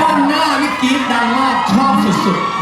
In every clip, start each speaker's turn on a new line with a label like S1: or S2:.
S1: ด้านหน้านี่กรี๊ดดังมากชอบสุดๆ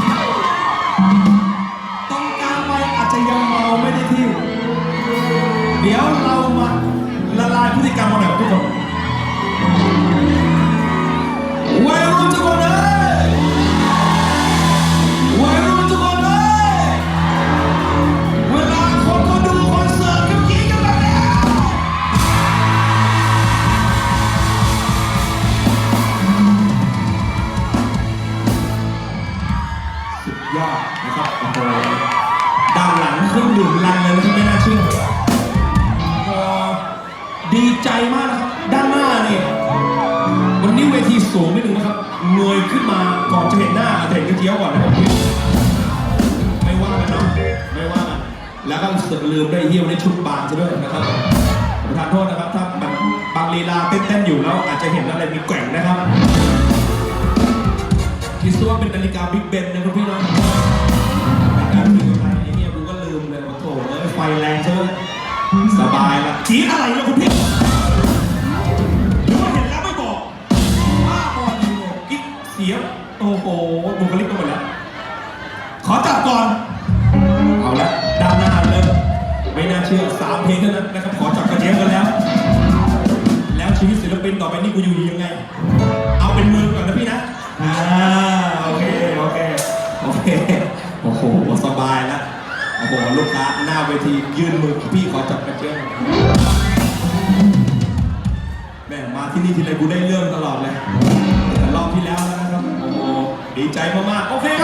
S1: ยอดนะครับโอ้โหด้านหลังเครื่องดื่มลังเลยนะครับไม่น่าเชื่อพอดีใจมากนะครับ ด้านหน้านี่วันนี้เวทีสูงนิดนึงนะครับเงยขึ้นมาก่อนจะเห็นหน้าอาจจะเห็นกระเจียวก่อนนะครับไม่ว่ากันเนาะไม่ว่ากันแล้วก็เสือกลืมได้เยี่ยวในชุดบางซะด้วยนะครับประทานโทษนะครับถ้ามันบางลีลาเต้นๆอยู่แล้วอาจจะเห็นอะไรมีแกว่งนะครับคิดซะว่าเป็นนาฬิกาบิ๊กเบนนะครับพี่น้อง แรงเชิญสบายละจีอะไรเนี่ยคุณพี่หรือว่าเห็นแล้วไม่บอกว่าบอลอยู่กิ๊กเสียงโอ้โหบุคลิกก็หมดแล้ว ขอจับก่อน เอาละด้านหน้าเริ่มไม่น่าเชื่อสามเพลงเท่านั้นนะครับ ขอจับกระเทียมกันแล้ว แล้วชีวิตศิลปินต่อไปนี่กูอยู่ยังไง เอาเป็นมือก่อนนะพี่นะ อ่า โอเค โอเค โอเค โอ้โห สบาย อ้โหลูกค้าหน้าเวทียื่นมือพี่ขอจับกระเจี๊ยบแม่มาที่นี่ทีไรกูได้เรื่องตลอดเลยแต่รอบที่แล้วนะครับโอ้โหดีใจมากๆโอเคครับ